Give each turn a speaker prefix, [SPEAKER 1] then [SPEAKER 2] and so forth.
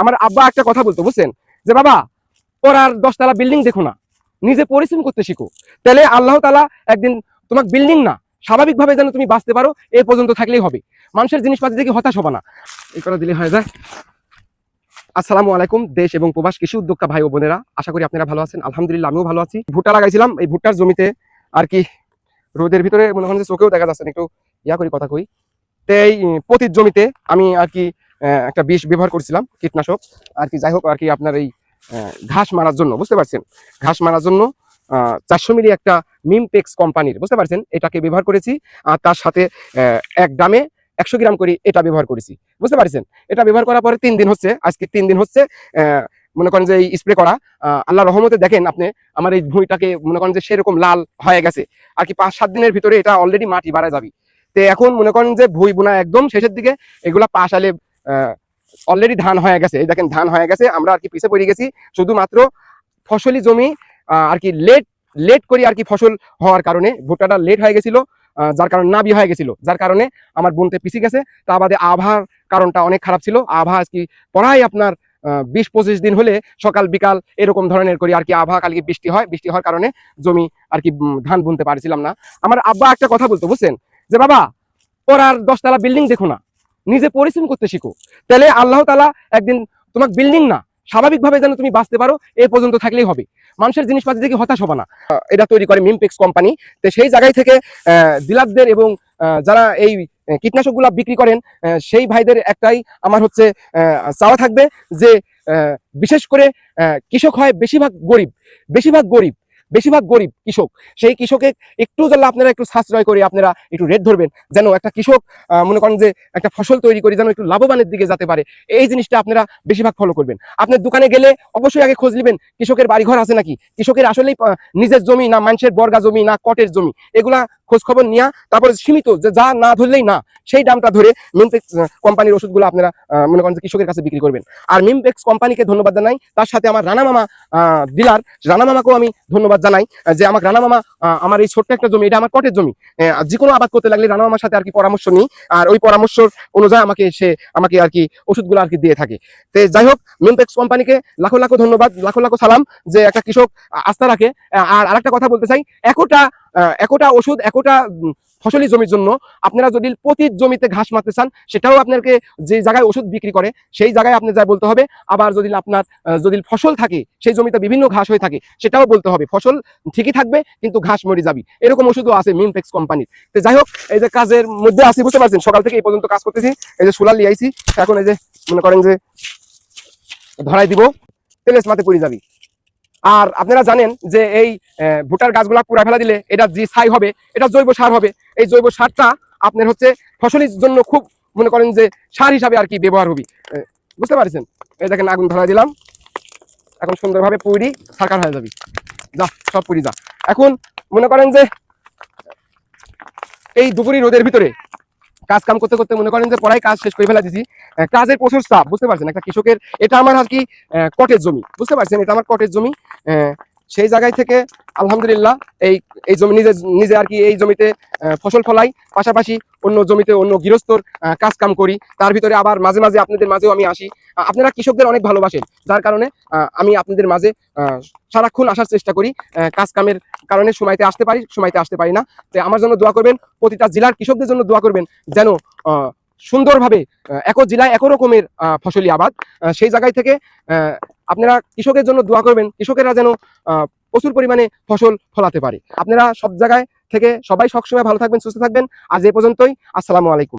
[SPEAKER 1] আমার আব্বা একটা কথা বলতো, বুঝছেন? যে বাবা পড়ার দশতলা বিল্ডিং দেখো না। নিজে পরিশ্রম করতে শিখো। তাহলে আল্লাহ তালা একদিন তোমাকে বিল্ডিং না, স্বাভাবিকভাবে যেন তুমি বাঁচতে পারো, এ পর্যন্ত থাকলেই হবে। মানুষের জিনিসপাতি দেখে হতাশ হবে না। এই করে দিলে হয়ে যায়। আসসালামু আলাইকুম, দেশ এবং প্রবাস, কৃষি উদ্যোক্তা ভাই ও বোনেরা। আশা করি আপনারা ভালো আছেন। আলহামদুলিল্লাহ, আমিও ভালো আছি। ভুট্টা লাগাইছিলাম, এই ভুট্টার জমিতে আর কি রোদের ভিতরে মনে হয় যে চোখেও দেখা যাচ্ছে একটু ইয়া করি, কথা কই। তো এই পতির জমিতে আমি আর কি একটা বিষ ব্যবহার করছিলাম, কীটনাশক। আর কি, যাই হোক, আর কি আপনার এই ঘাস মারার জন্য, বুঝতে পারছেন? ঘাস মারার জন্য চারশো মিলি একটা মিমপেক্স কোম্পানির, বুঝতে পারছেন? এটাকে ব্যবহার করেছি, আর তার সাথে এক গ্রামে একশো গ্রাম করে এটা ব্যবহার করেছি, বুঝতে পারছেন? এটা ব্যবহার করার পরে তিন দিন হচ্ছে, আজকে তিন দিন হচ্ছে মনে করেন যে এই স্প্রে করা আল্লাহ রহমতে দেখেন আপনি, আমার এই ভুঁইটাকে মনে করেন যে সেরকম লাল হয়ে গেছে। আর কি পাঁচ, সাত দিনের ভিতরে এটা অলরেডি মাটি বাড়া যাবে। তো এখন মনে করেন যে ভুঁই বোনা একদম শেষের দিকে, এগুলা পাশ আলে অলরেডি ধান হয়ে গেছে। এই দেখেন, ধান হয়ে গেছে, আমরা আর কি পিছিয়ে পড়ে গেছি। শুধুমাত্র ফসলি জমি আর কি লেট লেট করি আর কি ফসল হওয়ার কারণে, ভুট্টাটা লেট হয়ে গেছিল যার কারণে নাবি হয়ে গেছিল, যার কারণে আমার বোনতে পিছিয়ে গেছে। তা বাদে আবহাওয়ার কারণটা অনেক খারাপ ছিল। আবহাওয়া কি পড়াই আপনার বিশ পঁচিশ দিন হলে সকাল, বিকাল এরকম ধরনের করি আর কি আবহাওয়া কালকে বৃষ্টি হয়। বৃষ্টি হওয়ার কারণে জমি আর কি ধান বুনতে পারছিলাম না। আমার আব্বা একটা কথা বলতো, বুঝছেন? যে বাবা পড়ার দশতলা বিল্ডিং দেখো না। নিজে পরিশ্রম করতে শিখো। তাহলে আল্লাহ তালা একদিন তোমাকে বিল্ডিং না, স্বাভাবিকভাবে যেন তুমি বাঁচতে পারো, এ পর্যন্ত থাকলেই হবে। মানুষের জিনিসপাতি দেখে হতাশ হবে না। এটা তৈরি করে মিমপেক্স কোম্পানি তো সেই জায়গায় থেকে ডিলারদের এবং যারা এই কীটনাশকগুলা বিক্রি করেন সেই ভাইদের একটাই আমার হচ্ছে চাওয়া থাকবে যে বিশেষ করে কৃষক হয় বেশিরভাগ গরিব। বেশিরভাগ গরিব। বেশিরভাগ গরিব কৃষক। সেই কৃষকে একটু যেন আপনারা একটু সাশ্রয় করে আপনারা একটু রেট ধরবেন, যেন একটা কৃষক মনে করেন যে একটা ফসল তৈরি করে যেন একটু লাভবানের দিকে যেতে পারে, এই জিনিসটা আপনারা বেশিরভাগ ফলো করবেন। আপনার দোকানে গেলে অবশ্যই আগে খোঁজ নেবেন, কৃষকের বাড়িঘর আছে নাকি? কৃষকের আসলেই নিজের জমি না মানুষের বর্গা জমি না কটের জমি, এগুলা খোঁজ খবর নিয়া, তারপরে সীমিত, যে যা না ধরলেই না, সেই দামটা ধরে মিমপেক্স কোম্পানির ওষুধগুলো আপনারা মনে করেন যে কৃষকের কাছে বিক্রি করবেন। আর মিমপেক্স কোম্পানিকে ধন্যবাদ জানাই, তার সাথে আমার রানা মামা ডিলার রানা মামাকেও আমি ধন্যবাদ জানাই যে আমার রানা মামা আমার এই ছোট্ট একটা জমি, এটা আমার কটের জমি যে কোনো আবাদ করতে লাগলে রানা মামার সাথে আর কি পরামর্শ নিই, আর ওই পরামর্শ অনুযায়ী আমাকে সে, আমাকে আর কি ওষুধগুলো আর কি দিয়ে থাকে। তো যাই হোক মিনপেক্স কোম্পানিকে লাখো লাখো ধন্যবাদ, লাখো লাখো সালাম যে একটা কৃষক আস্থা রাখে। আর আরেকটা কথা বলতে চাই, একটা একটা ওষুধ, একটা ফসলি জমির জন্য আপনারা যদি প্রতি জমিতে ঘাস মারতে চান, সেটাও আপনাকে যে জায়গায় ওষুধ বিক্রি করে, সেই জায়গায় আপনি যা বলতে হবে, আবার যদি আপনার যদি ফসল থাকে, সেই জমিতে বিভিন্ন ঘাস হয়ে থাকে, সেটাও বলতে হবে। ফসল ঠিকই থাকবে, কিন্তু ঘাস মরে যাবি। এরকম ওষুধও আছে মিমপেক্স কোম্পানির। তো যাই হোক, এই যে কাজের মধ্যে আসি বুঝতে পারছেন? সকাল থেকে এই পর্যন্ত কাজ করতেছি। এই যে সোলার লিয়ে আইছি, এখন এই যে মনে করেন যে ধরাই দিব তেলেস মাতে পড়ে যাবি। আর আপনারা জানেন যে এই ভুট্টার গাছগুলা পুরা ফেলা দিলে এটা যে ছাই হবে, এটা জৈব সার হবে। এই জৈব সারটা আপনার হচ্ছে ফসলের জন্য খুব, মনে করেন যে সার হিসাবে আর কি ব্যবহার হবে। বুঝতে পারছেন? এই দেখেন আগুন ধরা দিলাম। এখন সুন্দরভাবে পুরি সাকার হয়ে যাবে। যা, সব পুরি যা। এখন মনে করেন যে এই দুপুরি রোদের ভিতরে কাজ কাম করতে করতে মনে করেন যে পড়াই কাজ শেষ করে ফেলা দিছি কাজের প্রচুর চাপ, বুঝতে পারছেন? একটা কৃষকের, এটা আমার আর কি কটের জমি, বুঝতে পারছেন? এটা আমার কটের জমি সেই জায়গায় থেকে আলহামদুলিল্লাহ এই এই জমি নিজে নিজে আর কি এই জমিতে ফসল ফলাই। পাশাপাশি অন্য জমিতে অন্য গৃহস্থর কাজ কাম করি। তার ভিতরে আবার মাঝে মাঝে আপনাদের মাঝেও আমি আসি। আপনারা কৃষকদের অনেক ভালোবাসেন। যার কারণে আমি আপনাদের মাঝে সারাক্ষণ আসার চেষ্টা করি। কাজ কামের কারণে সময়তে আসতে পারি সময়তে আসতে পারি না। তো আমার জন্য দোয়া করবেন প্রতিটা জেলার কৃষকদের জন্য দোয়া করবেন যেন সুন্দরভাবে এক জেলায় এক রকমের আহ, ফসলি আবাদ। সেই জায়গায় থেকে আপনারা কৃষকের জন্য দোয়া করবেন, কৃষকেরা যেন প্রচুর পরিমাণে ফসল ফলাতে পারে। আপনারা সব জায়গায় থেকে সবাই সবসময় ভালো থাকবেন, সুস্থ থাকবেন। আজ এ পর্যন্তই, আসসালামু আলাইকুম।